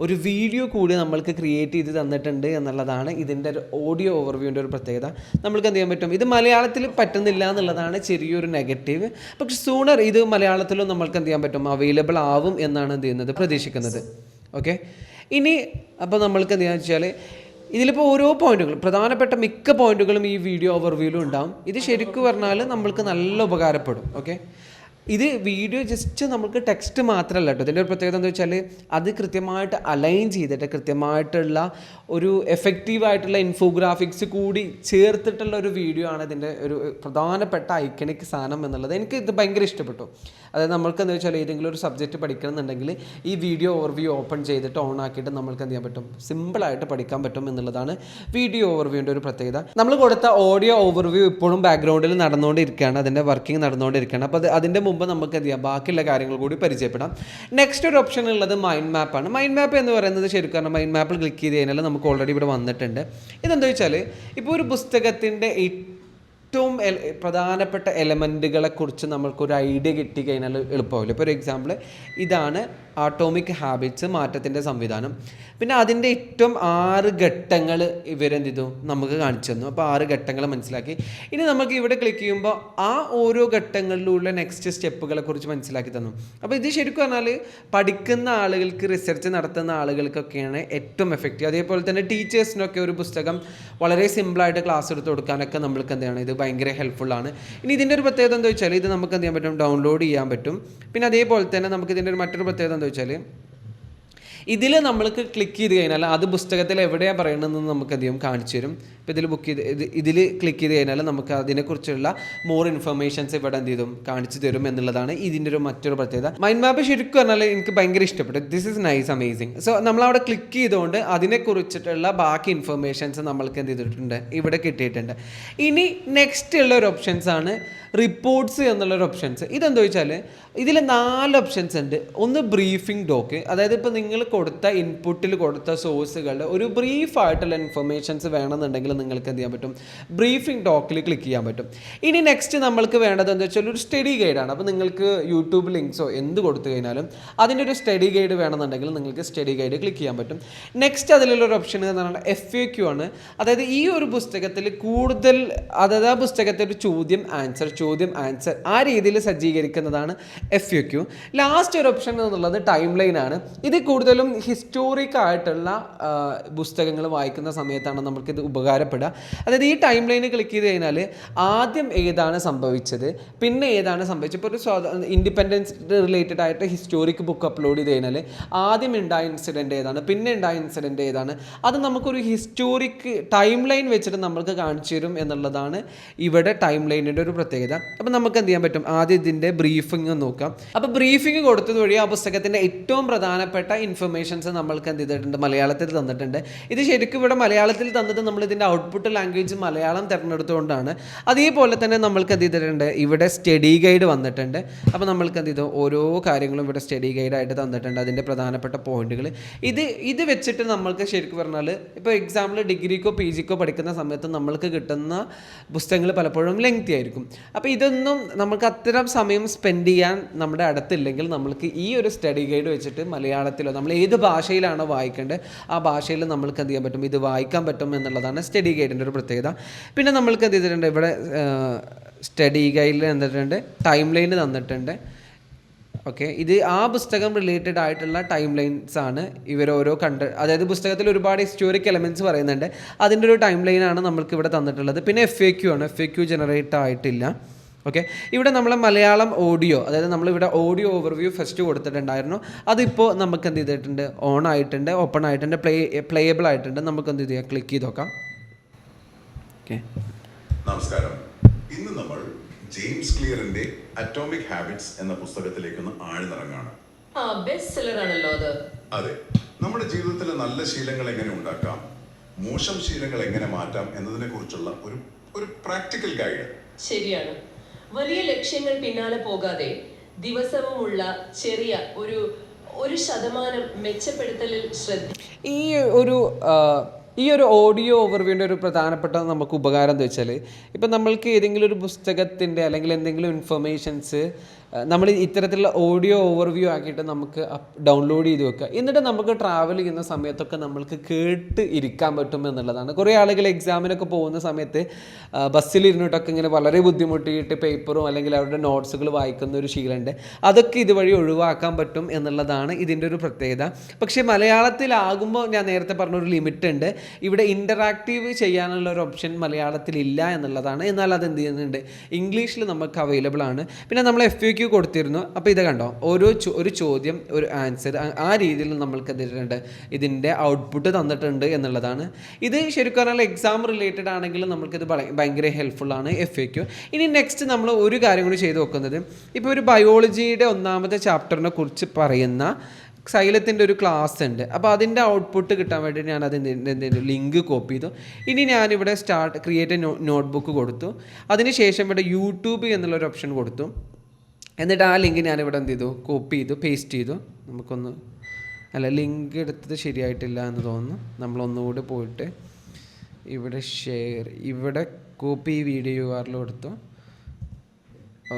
ഒരു വീഡിയോ കൂടി നമ്മൾക്ക് ക്രിയേറ്റ് ചെയ്ത് തന്നിട്ടുണ്ട് എന്നുള്ളതാണ് ഇതിന്റെ ഒരു ഓഡിയോ ഓവർവ്യൂവിന്റെ ഒരു പ്രത്യേകത. നമ്മൾക്ക് എന്ത് ചെയ്യാൻ പറ്റും? ഇത് മലയാളത്തിൽ പറ്റുന്നില്ല എന്നുള്ളതാണ് ചെറിയൊരു നെഗറ്റീവ് പക്ഷെ സൂണർ ഇത് മലയാളത്തിലും നമ്മൾക്ക് എന്ത് ചെയ്യാൻ പറ്റും? അവൈലബിൾ ആവും എന്നാണ് എന്ത് ചെയ്യുന്നത്? പ്രതീക്ഷിക്കുന്നത്. ഓക്കെ ഇനി അപ്പോൾ നമ്മൾക്ക് എന്ത് ചെയ്യാന്ന് വെച്ചാൽ ഇതിലിപ്പോൾ ഓരോ പോയിന്റുകളും പ്രധാനപ്പെട്ട മിക്ക പോയിന്റുകളും ഈ വീഡിയോ ഓവർവ്യൂവിലും ഉണ്ടാവും. ഇത് ശരിക്കും പറഞ്ഞാൽ നമ്മൾക്ക് നല്ല ഉപകാരപ്പെടും ഓക്കെ ഇത് വീഡിയോ ജസ്റ്റ് നമുക്ക് ടെക്സ്റ്റ് മാത്രമല്ല കേട്ടോ ഇതിന്റെ ഒരു പ്രത്യേകത എന്താ വെച്ചാൽ അത് കൃത്യമായിട്ട് അലൈൻ ചെയ്തിട്ട് കൃത്യമായിട്ടുള്ള ഒരു എഫക്റ്റീവായിട്ടുള്ള ഇൻഫോഗ്രാഫിക്സ് കൂടി ചേർത്തിട്ടുള്ള ഒരു വീഡിയോ ആണ് ഇതിന്റെ ഒരു പ്രധാനപ്പെട്ട ഐക്കണിക് സാധനം എന്നുള്ളത്. എനിക്ക് ഇത് ഭയങ്കര ഇഷ്ടപ്പെട്ടു. അതായത് നമ്മൾക്ക് എന്താ വെച്ചാൽ ഏതെങ്കിലും ഒരു സബ്ജക്റ്റ് പഠിക്കണമെന്നുണ്ടെങ്കിൽ ഈ വീഡിയോ ഓവർവ്യൂ ഓപ്പൺ ചെയ്തിട്ട് ഓൺ ആക്കിയിട്ട് നമ്മൾക്ക് എന്ത് ചെയ്യാൻ പറ്റും? സിമ്പിളായിട്ട് പഠിക്കാൻ പറ്റും എന്നുള്ളതാണ് വീഡിയോ ഓവർവ്യൂവിന്റെ ഒരു പ്രത്യേകത. നമ്മൾ കൊടുത്ത ഓഡിയോ ഓവർവ്യൂ ഇപ്പോഴും ബാക്ക്ഗ്രൗണ്ടിൽ നടന്നുകൊണ്ടിരിക്കുകയാണ്. അതിന്റെ വർക്കിംഗ് നടന്നുകൊണ്ടിരിക്കുകയാണ്. അപ്പോൾ അത് അതിന്റെ മുമ്പ് നമുക്ക് എന്ത് ചെയ്യാം? ബാക്കിയുള്ള കാര്യങ്ങൾ കൂടി പരിചയപ്പെടാം. നെക്സ്റ്റ് ഒരു ഓപ്ഷൻ ഉള്ളത് മൈൻഡ് മാപ്പാണ് മൈൻഡ് മാപ്പ് എന്ന് പറയുന്നത് ശരിക്കും പറഞ്ഞാൽ മൈൻഡ് മാപ്പിൽ ക്ലിക്ക് ചെയ്ത് കഴിഞ്ഞാൽ നമുക്ക് ഓൾറെഡി ഇവിടെ വന്നിട്ടുണ്ട്. ഇതെന്താ വെച്ചാൽ ഇപ്പോൾ ഒരു പുസ്തകത്തിന്റെ ഏറ്റവും പ്രധാനപ്പെട്ട എലമെന്റുകളെ കുറിച്ച് നമ്മൾക്കൊരു ഐഡിയ കിട്ടി കഴിഞ്ഞാൽ എളുപ്പമാവില്ല. ഇപ്പോൾ ഒരു എക്സാമ്പിൾ ഇതാണ് ആട്ടോമിക് ഹാബിറ്റ്സ് മാറ്റത്തിന്റെ സംവിധാനം. പിന്നെ അതിന്റെ ഏറ്റവും ആറ് ഘട്ടങ്ങൾ ഇവരെന്ത് ചെയ്തു നമുക്ക് കാണിച്ചു തന്നു. അപ്പോൾ ആറ് ഘട്ടങ്ങൾ മനസ്സിലാക്കി. ഇനി നമുക്ക് ഇവിടെ ക്ലിക്ക് ചെയ്യുമ്പോൾ ആ ഓരോ ഘട്ടങ്ങളിലുള്ള നെക്സ്റ്റ് സ്റ്റെപ്പുകളെ കുറിച്ച് മനസ്സിലാക്കി തന്നു. അപ്പോൾ ഇത് ശരിക്കും പറഞ്ഞാൽ പഠിക്കുന്ന ആളുകൾക്ക് റിസർച്ച് നടത്തുന്ന ആളുകൾക്കൊക്കെയാണ് ഏറ്റവും എഫക്റ്റീവ് അതേപോലെ തന്നെ ടീച്ചേഴ്സിനൊക്കെ ഒരു പുസ്തകം വളരെ സിമ്പിളായിട്ട് ക്ലാസ് എടുത്ത് കൊടുക്കാനൊക്കെ നമ്മൾക്ക് എന്താണ് ഇത് ഭയങ്കര ഹെൽപ്ഫുള്ളാണ് ഇനി ഇതിന്റെ ഒരു പ്രത്യേകത എന്താ വെച്ചാൽ ഇത് നമുക്ക് എന്ത് ചെയ്യാൻ പറ്റും? ഡൗൺലോഡ് ചെയ്യാൻ പറ്റും. പിന്നെ അതേപോലെ തന്നെ നമുക്ക് ഇതിന്റെ ഒരു മറ്റൊരു പ്രത്യേകത എന്താ വെച്ചാൽ ഇതിൽ നമ്മൾക്ക് ക്ലിക്ക് ചെയ്ത് കഴിഞ്ഞാൽ അത് പുസ്തകത്തിൽ എവിടെയാണ് പറയണമെന്ന് നമുക്ക് അധികം കാണിച്ചു തരും. ഇപ്പോൾ ഇതിൽ ബുക്ക് ചെയ്ത് ഇത് ഇതിൽ ക്ലിക്ക് ചെയ്ത് കഴിഞ്ഞാൽ നമുക്ക് അതിനെക്കുറിച്ചുള്ള മോർ ഇൻഫർമേഷൻസ് ഇവിടെ എന്ത് ചെയ്തും കാണിച്ചു തരും എന്നുള്ളതാണ് ഇതിന്റെ ഒരു മറ്റൊരു പ്രത്യേകത. മൈൻഡ് മാപ്പ് ശരിക്കും പറഞ്ഞാൽ എനിക്ക് ഭയങ്കര ഇഷ്ടപ്പെട്ടു. This is nice amazing so നമ്മളവിടെ ക്ലിക്ക് ചെയ്തുകൊണ്ട് അതിനെക്കുറിച്ചിട്ടുള്ള ബാക്കി ഇൻഫർമേഷൻസ് നമ്മൾക്ക് എന്ത് ചെയ്തിട്ടുണ്ട്? ഇവിടെ കിട്ടിയിട്ടുണ്ട്. ഇനി നെക്സ്റ്റ് ഉള്ള ഒരു ഓപ്ഷൻസ് ആണ് റിപ്പോർട്ട്സ് എന്നുള്ളൊരു ഓപ്ഷൻസ് ഇതെന്താ വെച്ചാൽ ഇതിൽ നാല് ഓപ്ഷൻസ് ഉണ്ട്. ഒന്ന് ബ്രീഫിംഗ് ഡോക്ക് അതായത് ഇപ്പോൾ നിങ്ങൾ കൊടുത്ത ഇൻപുട്ടിൽ കൊടുത്ത സോഴ്സുകളുടെ ഒരു ബ്രീഫായിട്ടുള്ള ഇൻഫർമേഷൻസ് വേണമെന്നുണ്ടെങ്കിൽ നിങ്ങൾക്ക് എന്ത് ചെയ്യാൻ പറ്റും? ബ്രീഫിംഗ് ടോക്കിൽ ക്ലിക്ക് ചെയ്യാൻ പറ്റും. ഇനി നെക്സ്റ്റ് നമ്മൾക്ക് വേണ്ടത് എന്താ വെച്ചാൽ ഒരു സ്റ്റഡി ഗൈഡാണ് അപ്പോൾ നിങ്ങൾക്ക് യൂട്യൂബ് ലിങ്ക്സോ എന്ത് കൊടുത്തു കഴിഞ്ഞാലും അതിന്റെ ഒരു സ്റ്റഡി ഗൈഡ് വേണമെന്നുണ്ടെങ്കിൽ നിങ്ങൾക്ക് സ്റ്റഡി ഗൈഡ് ക്ലിക്ക് ചെയ്യാൻ പറ്റും. നെക്സ്റ്റ് അതിലുള്ള ഒരു ഓപ്ഷൻ എന്ന് പറഞ്ഞാൽ എഫ് എ ക്യു ആണ്. അതായത് ഈ ഒരു പുസ്തകത്തിൽ കൂടുതൽ അതായത് ആ പുസ്തകത്തിൽ ഒരു ചോദ്യം ആൻസർ ചോദ്യം ആൻസർ ആ രീതിയിൽ സജ്ജീകരിക്കുന്നതാണ് എഫ് യു ക്യു ലാസ്റ്റ് ഒരു ഓപ്ഷൻ എന്നുള്ളത് ടൈം ലൈൻ ആണ് ഇത് കൂടുതലും ഹിസ്റ്റോറിക് ആയിട്ടുള്ള പുസ്തകങ്ങൾ വായിക്കുന്ന സമയത്താണ് നമുക്കിത് ഉപകാരപ്പെടുക. അതായത് ഈ ടൈം ലൈന് ക്ലിക്ക് ചെയ്ത് കഴിഞ്ഞാൽ ആദ്യം ഏതാണ് സംഭവിച്ചത് പിന്നെ ഏതാണ് സംഭവിച്ചത്. ഇപ്പോൾ ഒരു ഇൻഡിപെൻഡൻസ് റിലേറ്റഡ് ആയിട്ട് ഹിസ്റ്റോറിക് ബുക്ക് അപ്ലോഡ് ചെയ്ത് കഴിഞ്ഞാൽ ആദ്യം ഉണ്ടായ ഇൻസിഡന്റ് ഏതാണ് പിന്നെ ഉണ്ടായ ഇൻസിഡന്റ് ഏതാണ്. അത് നമുക്കൊരു ഹിസ്റ്റോറിക് ടൈം ലൈൻ വെച്ചിട്ട് നമ്മൾക്ക് കാണിച്ചു തരും എന്നുള്ളതാണ് ഇവിടെ ടൈം ലൈനിന്റെ ഒരു പ്രത്യേകത. അപ്പോൾ നമുക്ക് എന്ത് ചെയ്യാൻ പറ്റും? ആദ്യം ഇതിന്റെ ബ്രീഫിംഗ് നോക്കാം. അപ്പോൾ ബ്രീഫിംഗ് കൊടുത്തത് വഴി ആ പുസ്തകത്തിന്റെ ഏറ്റവും പ്രധാനപ്പെട്ട ഇൻഫർമേഷൻസ് നമ്മൾക്ക് എന്ത് ചെയ്തിട്ടുണ്ട്? മലയാളത്തിൽ തന്നിട്ടുണ്ട്. ഇത് ശരിക്കും ഇവിടെ മലയാളത്തിൽ തന്നിട്ട് നമ്മൾ ഇതിന്റെ ഔട്ട്പുട്ട് ലാംഗ്വേജ് മലയാളം തിരഞ്ഞെടുത്തുകൊണ്ടാണ്. അതേപോലെ തന്നെ നമ്മൾക്ക് എന്ത് ചെയ്തിട്ടുണ്ട്? ഇവിടെ സ്റ്റഡി ഗൈഡ് വന്നിട്ടുണ്ട്. അപ്പോൾ നമ്മൾക്ക് എന്ത് ചെയ്തു? ഓരോ കാര്യങ്ങളും ഇവിടെ സ്റ്റഡി ഗൈഡായിട്ട് തന്നിട്ടുണ്ട്. അതിന്റെ പ്രധാനപ്പെട്ട പോയിന്റുകൾ ഇത് ഇത് വെച്ചിട്ട് നമ്മൾക്ക് ശരിക്കും പറഞ്ഞാൽ ഇപ്പോൾ എക്സാമ്പിൾ ഡിഗ്രിക്കോ പി ജിക്കോ പഠിക്കുന്ന സമയത്ത് നമ്മൾക്ക് കിട്ടുന്ന പുസ്തകങ്ങൾ പലപ്പോഴും ലെങ്തി ആയിരിക്കും. അപ്പോൾ ഇതൊന്നും നമുക്ക് അത്തരം സമയം സ്പെൻഡ് ചെയ്യാൻ നമ്മുടെ അടുത്തില്ലെങ്കിൽ നമ്മൾക്ക് ഈ ഒരു സ്റ്റഡി ഗൈഡ് വെച്ചിട്ട് മലയാളത്തിലോ നമ്മൾ ഏത് ഭാഷയിലാണോ വായിക്കേണ്ടത് ആ ഭാഷയിൽ നമ്മൾക്ക് എന്ത് ചെയ്യാൻ പറ്റും? ഇത് വായിക്കാൻ പറ്റും എന്നുള്ളതാണ് സ്റ്റഡി ഗൈഡിന്റെ ഒരു പ്രത്യേകത. പിന്നെ നമ്മൾക്ക് എന്ത് ചെയ്തിട്ടുണ്ട്? ഇവിടെ സ്റ്റഡി ഗൈഡിൽ തന്നിട്ടുണ്ട് ടൈം ലൈൻ തന്നിട്ടുണ്ട്. ഓക്കെ ഇത് ആ പുസ്തകം റിലേറ്റഡ് ആയിട്ടുള്ള ടൈം ലൈൻസ് ആണ് ഇവരോരോ കണ്ട അതായത് പുസ്തകത്തിൽ ഒരുപാട് ഹിസ്റ്റോറിക് എലമെന്റ്സ് പറയുന്നുണ്ട്. അതിന്റെ ഒരു ടൈം ലൈനാണ് നമ്മൾക്ക് ഇവിടെ തന്നിട്ടുള്ളത്. പിന്നെ എഫ് എ ക്യു ആണ്. എഫ് എ ക്യു ജനറേറ്റ് ആയിട്ടില്ല. ഓക്കെ ഇവിടെ നമ്മൾ മലയാളം ഓഡിയോ അതായത് നമ്മളിവിടെ ഓഡിയോ ഓവർവ്യൂ ഫസ്റ്റ് കൊടുത്തിട്ടുണ്ടായിരുന്നു. അതിപ്പോൾ നമുക്ക് എന്ത് ചെയ്തിട്ടുണ്ട്? ഓൺ ആയിട്ടുണ്ട് ഓപ്പൺ ആയിട്ടുണ്ട് പ്ലേ പ്ലേയബിൾ ആയിട്ടുണ്ട്. നമുക്ക് എന്ത് ചെയ്യാം? ക്ലിക്ക് ചെയ്ത് നോക്കാം. ഓക്കെ നമസ്കാരം. ഇന്ന് നമ്മൾ ജെയിംസ് ക്ലിയറിന്റെ അറ്റോമിക് ഹാബിറ്റ്സ് എന്ന പുസ്തകത്തിലേക്ക് ഒന്ന് ആഴ്ന്നിറങ്ങാണ്. ആ ബെസ്റ്റ് സെല്ലർ ആണല്ലോ അത്. അതെ. നമ്മുടെ ജീവിതത്തിലെ നല്ല ശീലങ്ങൾ എങ്ങനെ ഉണ്ടാക്കാം? മോശം ശീലങ്ങൾ എങ്ങനെ മാറ്റാം എന്നതിനെ കുറിച്ചുള്ള ഒരു ഒരു പ്രാക്ടിക്കൽ ഗൈഡ് ശരിയാണ്. വലിയ ലക്ഷ്യങ്ങൾ പിന്നാലെ പോകാതെ ദിവസവുമുള്ള ചെറിയ ഒരു ഒരു ശതമാനം മെച്ചപ്പെടുത്തലിൽ ശ്രദ്ധ ഈ ഒരു ഈ ഒരു ഓഡിയോ ഓവർവ്യൂവിന്റെ ഒരു പ്രധാനപ്പെട്ട നമുക്ക് ഉപകാരം എന്താ വെച്ചാൽ ഇപ്പം നമ്മൾക്ക് ഏതെങ്കിലും ഒരു പുസ്തകത്തിന്റെ അല്ലെങ്കിൽ എന്തെങ്കിലും ഇൻഫർമേഷൻസ് നമ്മൾ ഇത്തരത്തിലുള്ള ഓഡിയോ ഓവർവ്യൂ ആക്കിയിട്ട് നമുക്ക് ഡൗൺലോഡ് ചെയ്ത് വെക്കുക. എന്നിട്ട് നമുക്ക് ട്രാവൽ ചെയ്യുന്ന സമയത്തൊക്കെ നമ്മൾക്ക് കേട്ട് ഇരിക്കാൻ പറ്റും എന്നുള്ളതാണ്. കുറേ ആളുകൾ എക്സാമിനൊക്കെ പോകുന്ന സമയത്ത് ബസ്സിലിരുന്നിട്ടൊക്കെ ഇങ്ങനെ വളരെ ബുദ്ധിമുട്ടിയിട്ട് പേപ്പറും അല്ലെങ്കിൽ അവരുടെ നോട്ട്സുകൾ വായിക്കുന്ന ഒരു ശീലമുണ്ട്. അതൊക്കെ ഇതുവഴി ഒഴിവാക്കാൻ പറ്റും എന്നുള്ളതാണ് ഇതിന്റെ ഒരു പ്രത്യേകത. പക്ഷേ മലയാളത്തിലാകുമ്പോൾ ഞാൻ നേരത്തെ പറഞ്ഞ ഒരു ലിമിറ്റ് ഉണ്ട്. ഇവിടെ ഇന്ററാക്റ്റീവ് ചെയ്യാനുള്ള ഒരു ഓപ്ഷൻ മലയാളത്തിലില്ല എന്നുള്ളതാണ്. എന്നാൽ അത് എന്ത് ചെയ്യുന്നുണ്ട് ഇംഗ്ലീഷിൽ നമുക്ക് അവൈലബിൾ ആണ്. പിന്നെ നമ്മൾ എഫ് യു ക്യു കൊടുത്തിരുന്നു. അപ്പോൾ ഇത് കണ്ടോ? ഓരോ ഒരു ചോദ്യം ഒരു ആൻസർ ആ രീതിയിൽ നമ്മൾക്ക് എന്തിട്ടുണ്ട് ഇതിന്റെ ഔട്ട്പുട്ട് തന്നിട്ടുണ്ട് എന്നുള്ളതാണ്. ഇത് ശരിക്കും പറഞ്ഞാൽ എക്സാം റിലേറ്റഡ് ആണെങ്കിൽ നമുക്കിത് ഭയ- ഭയങ്കര ഹെൽപ്ഫുൾ ആണ്. എഫ് എ ക്യു ഇനി നെക്സ്റ്റ് നമ്മൾ ഒരു കാര്യം കൂടി ചെയ്ത് നോക്കുന്നത്. ഇപ്പോൾ ഒരു ബയോളജിയുടെ ഒന്നാമത്തെ ചാപ്റ്ററിനെ കുറിച്ച് പറയുന്ന സൈലത്തിന്റെ ഒരു ക്ലാസ് ഉണ്ട്. അപ്പോൾ അതിന്റെ ഔട്ട്പുട്ട് കിട്ടാൻ വേണ്ടി ഞാൻ അതിന്റെ ലിങ്ക് കോപ്പി ചെയ്തു? ഇനി ഞാനിവിടെ സ്റ്റാർട്ട് ക്രിയേറ്റ് നോട്ട്ബുക്ക് കൊടുത്തു. അതിനുശേഷം ഇവിടെ യൂട്യൂബ് എന്നുള്ളൊരു ഓപ്ഷൻ കൊടുത്തു. എന്നിട്ട് ആ ലിങ്ക് ഞാനിവിടെ എന്ത് ചെയ്തു കോപ്പി ചെയ്തു പേസ്റ്റ് ചെയ്തു. നമുക്കൊന്ന് അല്ല ലിങ്ക് എടുത്തത് ശരിയായിട്ടില്ല എന്ന് തോന്നുന്നു. നമ്മളൊന്നുകൂടി പോയിട്ട് ഇവിടെ ഷെയർ ഇവിടെ കോപ്പി വീഡിയോ യു ആറിൽ കൊടുത്തു.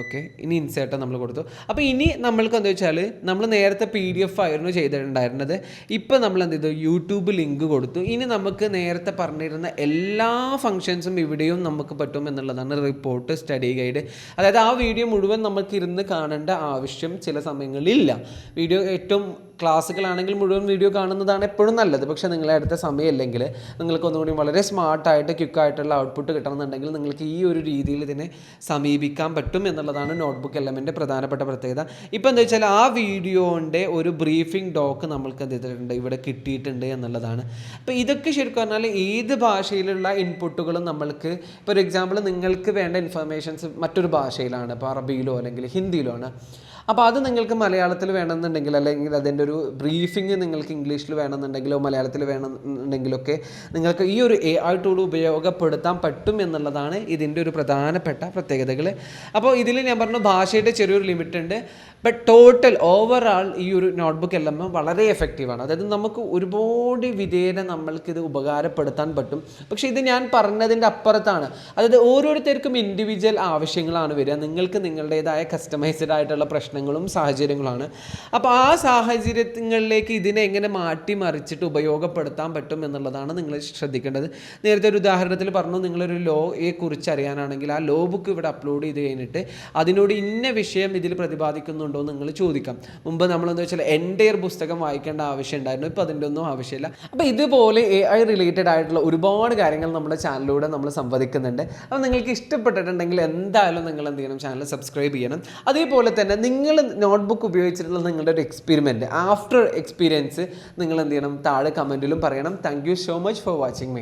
ഓക്കെ. ഇനി ഇൻസേർട്ട് നമ്മൾ കൊടുത്തു. അപ്പോൾ ഇനി നമ്മൾക്ക് എന്താ വെച്ചാൽ നമ്മൾ നേരത്തെ പി ഡി എഫ് ആയിരുന്നു ചെയ്തിട്ടുണ്ടായിരുന്നത്. ഇപ്പോൾ നമ്മൾ എന്ത് ചെയ്തു? യൂട്യൂബ് ലിങ്ക് കൊടുത്തു. ഇനി നമുക്ക് നേരത്തെ പറഞ്ഞിരുന്ന എല്ലാ ഫങ്ഷൻസും ഇവിടെയും നമുക്ക് പറ്റും എന്നുള്ളതാണ് റിപ്പോർട്ട് സ്റ്റഡി ഗൈഡ് അതായത് ആ വീഡിയോ മുഴുവൻ നമുക്ക് ഇരുന്ന് കാണേണ്ട ആവശ്യം ചില സമയങ്ങളിൽ ഇല്ല വീഡിയോ ഏറ്റവും ക്ലാസ്സുകളാണെങ്കിൽ മുഴുവൻ വീഡിയോ കാണുന്നതാണ് എപ്പോഴും നല്ലത്. പക്ഷേ നിങ്ങളെ അടുത്ത സമയമില്ലെങ്കിൽ നിങ്ങൾക്ക് ഒന്നുകൂടി വളരെ സ്മാർട്ടായിട്ട് ക്വിക്കായിട്ടുള്ള ഔട്ട്പുട്ട് കിട്ടണമെന്നുണ്ടെങ്കിൽ നിങ്ങൾക്ക് ഈ ഒരു രീതിയിൽ ഇതിനെ സമീപിക്കാൻ പറ്റും എന്നുള്ളതാണ് നോട്ട്ബുക്ക് എലമെന്റെ പ്രധാനപ്പെട്ട പ്രത്യേകത. ഇപ്പോൾ എന്താ വെച്ചാൽ ആ വീഡിയോന്റെ ഒരു ബ്രീഫിംഗ് ഡോക്ക് നമ്മൾക്ക് എന്ത് ചെയ്തിട്ടുണ്ട്? ഇവിടെ കിട്ടിയിട്ടുണ്ട് എന്നുള്ളതാണ്. അപ്പോൾ ഇതൊക്കെ ശരിക്കും പറഞ്ഞാൽ ഏത് ഭാഷയിലുള്ള ഇൻപുട്ടുകളും നമ്മൾക്ക് ഇപ്പോൾ ഒരു എക്സാമ്പിൾ നിങ്ങൾക്ക് വേണ്ട ഇൻഫർമേഷൻസ് മറ്റൊരു ഭാഷയിലാണ്. ഇപ്പോൾ അറബിയിലോ അല്ലെങ്കിൽ ഹിന്ദിയിലോ ആണ്. അപ്പോൾ അത് നിങ്ങൾക്ക് മലയാളത്തിൽ വേണമെന്നുണ്ടെങ്കിൽ അല്ലെങ്കിൽ അതിന്റെ ഒരു ബ്രീഫിംഗ് നിങ്ങൾക്ക് ഇംഗ്ലീഷിൽ വേണമെന്നുണ്ടെങ്കിലോ മലയാളത്തിൽ വേണമെന്നുണ്ടെങ്കിലൊക്കെ നിങ്ങൾക്ക് ഈ ഒരു എ ഐ ടൂൾ ഉപയോഗപ്പെടുത്താൻ പറ്റും എന്നുള്ളതാണ് ഇതിന്റെ ഒരു പ്രധാനപ്പെട്ട പ്രത്യേകതകൾ അപ്പോൾ ഇതിൽ ഞാൻ പറഞ്ഞു ഭാഷയുടെ ചെറിയൊരു ലിമിറ്റ് ഉണ്ട്. ബട്ട് ടോട്ടൽ ഓവറാൾ ഈ ഒരു നോട്ട്ബുക്ക് എല്ലാം വളരെ എഫക്റ്റീവാണ് അതായത് നമുക്ക് ഒരുപാട് വിധേന നമ്മൾക്കിത് ഉപകാരപ്പെടുത്താൻ പറ്റും. പക്ഷേ ഇത് ഞാൻ പറഞ്ഞതിന്റെ അപ്പുറത്താണ്. അതായത് ഓരോരുത്തർക്കും ഇൻഡിവിജ്വൽ ആവശ്യങ്ങളാണ് വരിക. നിങ്ങൾക്ക് നിങ്ങളുടേതായ കസ്റ്റമൈസ്ഡ് ആയിട്ടുള്ള പ്രശ്നങ്ങളും സാഹചര്യങ്ങളാണ് അപ്പോൾ ആ സാഹചര്യങ്ങളിലേക്ക് ഇതിനെ എങ്ങനെ മാറ്റിമറിച്ചിട്ട് ഉപയോഗപ്പെടുത്താൻ പറ്റും എന്നുള്ളതാണ് നിങ്ങൾ ശ്രദ്ധിക്കേണ്ടത്. നേരത്തെ ഒരു ഉദാഹരണത്തിൽ പറഞ്ഞു നിങ്ങളൊരു ലോയെ കുറിച്ച് അറിയാനാണെങ്കിൽ ആ ലോ ബുക്ക് ഇവിടെ അപ്ലോഡ് ചെയ്ത് കഴിഞ്ഞിട്ട് അതിനോട് ഇന്ന വിഷയം ഇതിൽ പ്രതിപാദിക്കുന്നുണ്ടോ എന്ന് നിങ്ങൾ ചോദിക്കാം. മുമ്പ് നമ്മളെന്താ വെച്ചാൽ എന്റെ പുസ്തകം വായിക്കേണ്ട ആവശ്യം ഉണ്ടായിരുന്നു ഇപ്പോൾ അതിന്റെ ഒന്നും ആവശ്യമില്ല. അപ്പോൾ ഇതുപോലെ എ ഐ റിലേറ്റഡ് ആയിട്ടുള്ള ഒരുപാട് കാര്യങ്ങൾ നമ്മുടെ ചാനലിലൂടെ നമ്മൾ സംവദിക്കുന്നുണ്ട്. അപ്പോൾ നിങ്ങൾക്ക് ഇഷ്ടപ്പെട്ടിട്ടുണ്ടെങ്കിൽ എന്തായാലും നിങ്ങൾ എന്ത് ചെയ്യണം? ചാനൽ സബ്സ്ക്രൈബ് ചെയ്യണം. അതേപോലെ തന്നെ നിങ്ങൾ നോട്ട്ബുക്ക് ഉപയോഗിച്ചിട്ടുള്ള നിങ്ങളുടെ ഒരു എക്സ്പെരിമെന്റ് ആഫ്റ്റർ എക്സ്പീരിയൻസ് നിങ്ങൾ എന്ത് ചെയ്യണം? താഴെ കമന്റിലും പറയണം. Thank so much for watching